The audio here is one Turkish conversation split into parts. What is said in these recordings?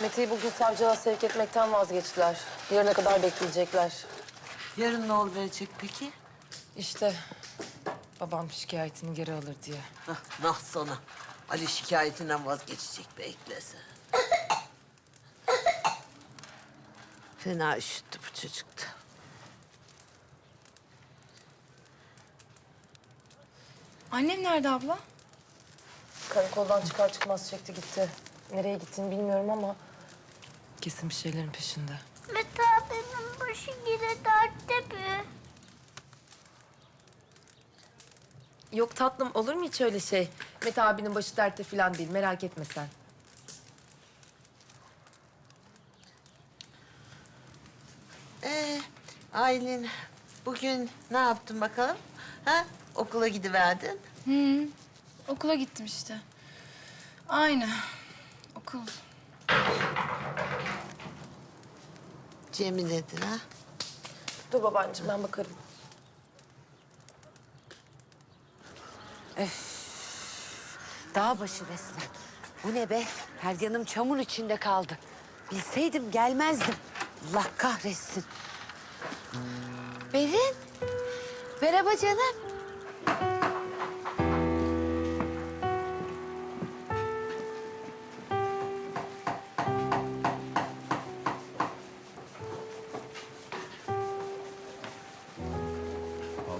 Mete'yi bugün savcılığa sevk etmekten vazgeçtiler. Yarına kadar bekleyecekler. Yarın ne verecek peki? İşte babam şikayetini geri alır diye. Hah, nah sana. Ali şikayetinden vazgeçecek beklese. Fena üşüttü bu çocuk da. Annem nerede abla? Karakoldan çıkar çıkmaz çekti gitti. Nereye gittiğini bilmiyorum ama kesin bir şeylerin peşinde. Mete abinin başı yine dertte mi? Yok tatlım olur mu hiç öyle şey? Mete abinin başı dertte falan değil merak etme sen. Ee, Aylin bugün ne yaptın bakalım? Ha? Okula gidiverdin. Okula gittim işte. Aynı. Okul. Cemile'dir ha. Dur babaanneciğim ben bakarım. Dağ başı resmen. Bu ne be? Her yanım çamur içinde kaldı. Bilseydim gelmezdim. Allah kahretsin. Berin. Merhaba canım.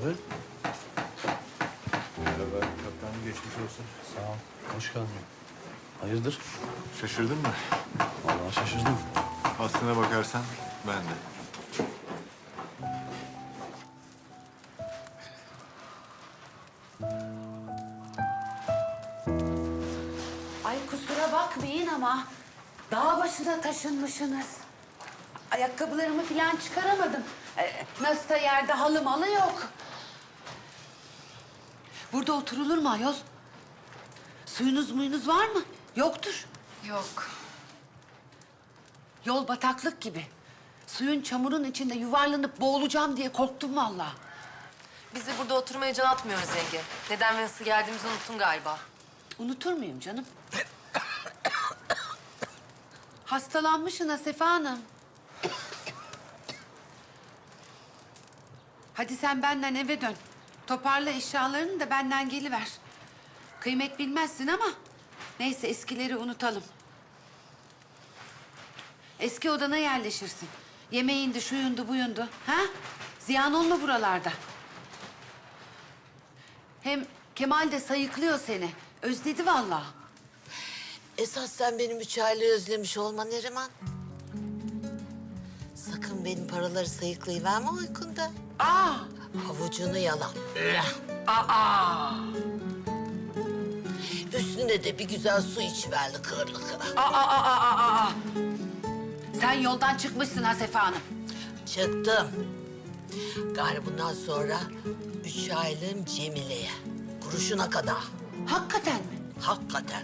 Abi. Merhaba kaptanım geçmiş olsun. Sağ ol. Hoş geldin. Hayırdır? Şaşırdın mı? Vallahi şaşırdım. Aslına bakarsan ben de. Ay kusura bakmayın ama dağ başına taşınmışsınız. Ayakkabılarımı falan çıkaramadım. Ee, nasıl da yerde halı malı yok. Burada oturulur mu ayol? Suyunuz muyunuz var mı? Yoktur. Yok. Yol bataklık gibi. Suyun çamurun içinde yuvarlanıp boğulacağım diye korktum vallahi. Biz de burada oturmaya can atmıyoruz Ege. Neden ve nasıl geldiğimizi unuttun galiba. Unutur muyum canım? Hastalanmışsın Asefe Hanım. Hadi sen benden eve dön. Toparla eşyalarını da benden geliver. Kıymet bilmezsin ama neyse eskileri unutalım. Eski odana yerleşirsin. Yemeğindi, şuyundu, buyundu. Ha? Ziyan olma buralarda. Hem Kemal de sayıklıyor seni. Özledi vallahi. Esas sen benim üç aylığı özlemiş olma Neriman. Sakın benim paraları sayıklayıverme uykunda. Aa! Havucunu yalan. Aa! Üstüne de bir güzel su içiver lıkır lıkır. Aa, aa, aa, aa, aa. Sen yoldan çıkmışsın Hasefe Hanım. Çıktım. Gari bundan sonra üç aylığım Cemile'ye. Kuruşuna kadar. Hakikaten mi? Hakikaten.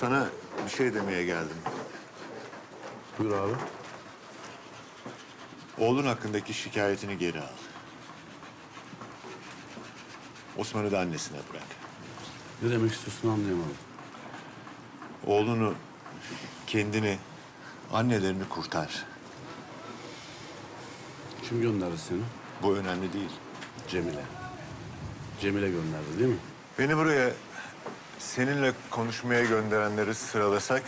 Sana bir şey demeye geldim. Buyur abi. Oğlun hakkındaki şikayetini geri al. Osman'ı da annesine bırak. Ne demek istiyorsun anlayamadım. Oğlunu, kendini, annelerini kurtar. Kim gönderdi seni? Bu önemli değil. Cemile. Cemile gönderdi değil mi? Beni buraya seninle konuşmaya gönderenleri sıralasak...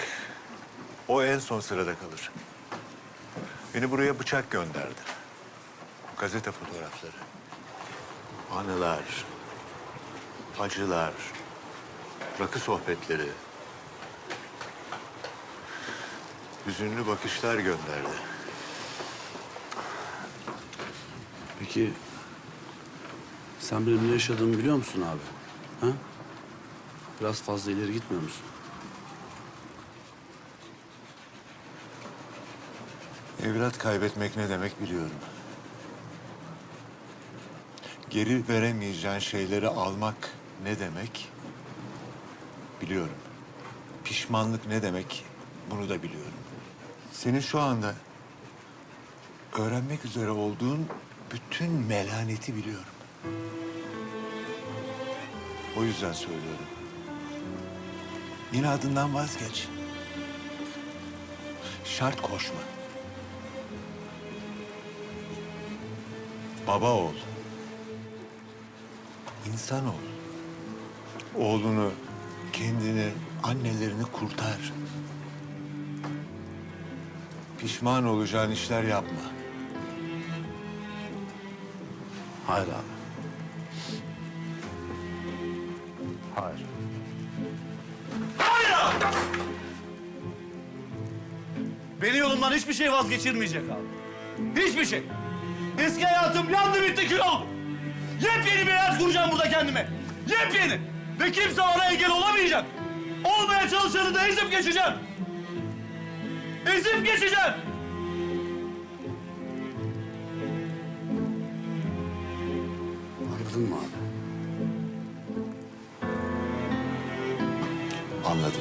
...o en son sırada kalır. Beni buraya bıçak gönderdi. Gazete fotoğrafları. Anılar. Acılar. Rakı sohbetleri. Hüzünlü bakışlar gönderdi. Peki sen benim ne yaşadığımı biliyor musun abi? Ha? Biraz fazla ileri gitmiyor musun? Evlat kaybetmek ne demek biliyorum. Geri veremeyeceğin şeyleri almak ne demek biliyorum. Pişmanlık ne demek Bunu da biliyorum. Senin şu anda öğrenmek üzere olduğun bütün melaneti biliyorum. O yüzden söylüyorum. İnadından vazgeç. Şart koşma. Baba ol. İnsan ol. Oğlunu, kendini, annelerini kurtar. Pişman olacağın işler yapma. Hayır abi. Hayır. Beni yolumdan hiçbir şey vazgeçirmeyecek abi. Hiçbir şey. Eski hayatım yandı bitti kül oldu. Yepyeni bir hayat kuracağım burada kendime. Yepyeni. Ve kimse bana engel olamayacak. Olmaya çalışanı da ezip geçeceğim. Ezip geçeceğim. Anladın mı abi? Anladım.